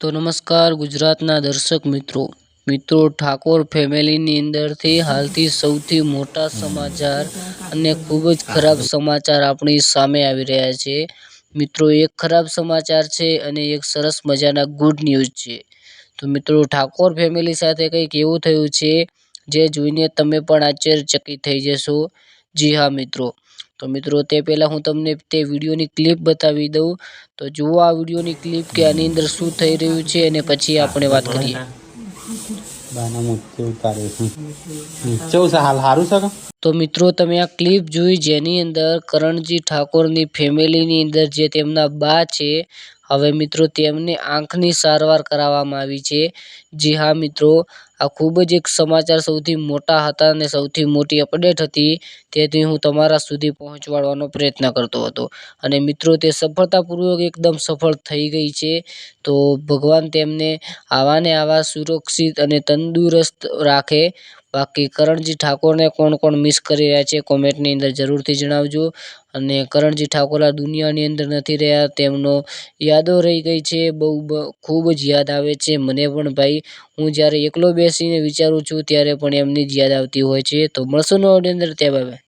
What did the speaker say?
તો નમસ્કાર ગુજરાતના દર્શક મિત્રો. મિત્રો, ઠાકોર ફેમિલીની અંદરથી હાલથી સૌથી મોટા સમાચાર અને ખૂબ જ ખરાબ સમાચાર આપણી સામે આવી રહ્યા છે. મિત્રો, એક ખરાબ સમાચાર છે અને એક સરસ મજાના ગુડ ન્યૂઝ છે. તો મિત્રો, ઠાકોર ફેમિલી સાથે કંઈક એવું થયું છે, જે જોઈને તમે પણ આશ્ચર્યચકિત થઈ જશો. જી હા, મિત્રો. તો મિત્રો તે પહેલાં હું તમને તે વિડીયોની ક્લિપ બતાવી દઉં. તો જુઓ આ વિડીયોની ક્લિપ કે આની અંદર શું થઈ રહ્યું છે અને પછી આપણે વાત કરીએ. તો મિત્રો તમે આ ક્લિપ જોઈ જેની અંદર કરણજી ઠાકોરની ફેમિલીની અંદર જે તેમના બા છે હવે મિત્રો તેમને આંખની સારવાર કરાવવામાં આવી છે. જી હા મિત્રો આ ખૂબ જ એક સમાચાર સૌથી મોટા હતા અને સૌથી મોટી અપડેટ હતી. તેથી હું તમારા સુધી પહોંચવાડવાનો પ્રયત્ન કરતો હતો. અને મિત્રો, તે સફળતાપૂર્વક એકદમ સફળ થઈ ગઈ છે. તો ભગવાન તેમને આવા ને આવા સુરક્ષિત અને તંદુરસ્ત રાખે. બાકી કરણજી ઠાકોરને કોણ કોણ મિસ કરી રહ્યા છે કોમેન્ટની અંદર જરૂરથી જણાવજો. અને કરણજી ઠાકોર આ દુનિયાની અંદર નથી રહ્યા, તેમનો યાદો રહી ગઈ છે. બહુ ખૂબ જ યાદ આવે છે મને પણ ભાઈ. હું જ્યારે એકલો બેસીને વિચારું છું ત્યારે પણ એમની જ યાદ આવતી હોય છે. તો મળશું નવા અંદર. ત્યાં બાય.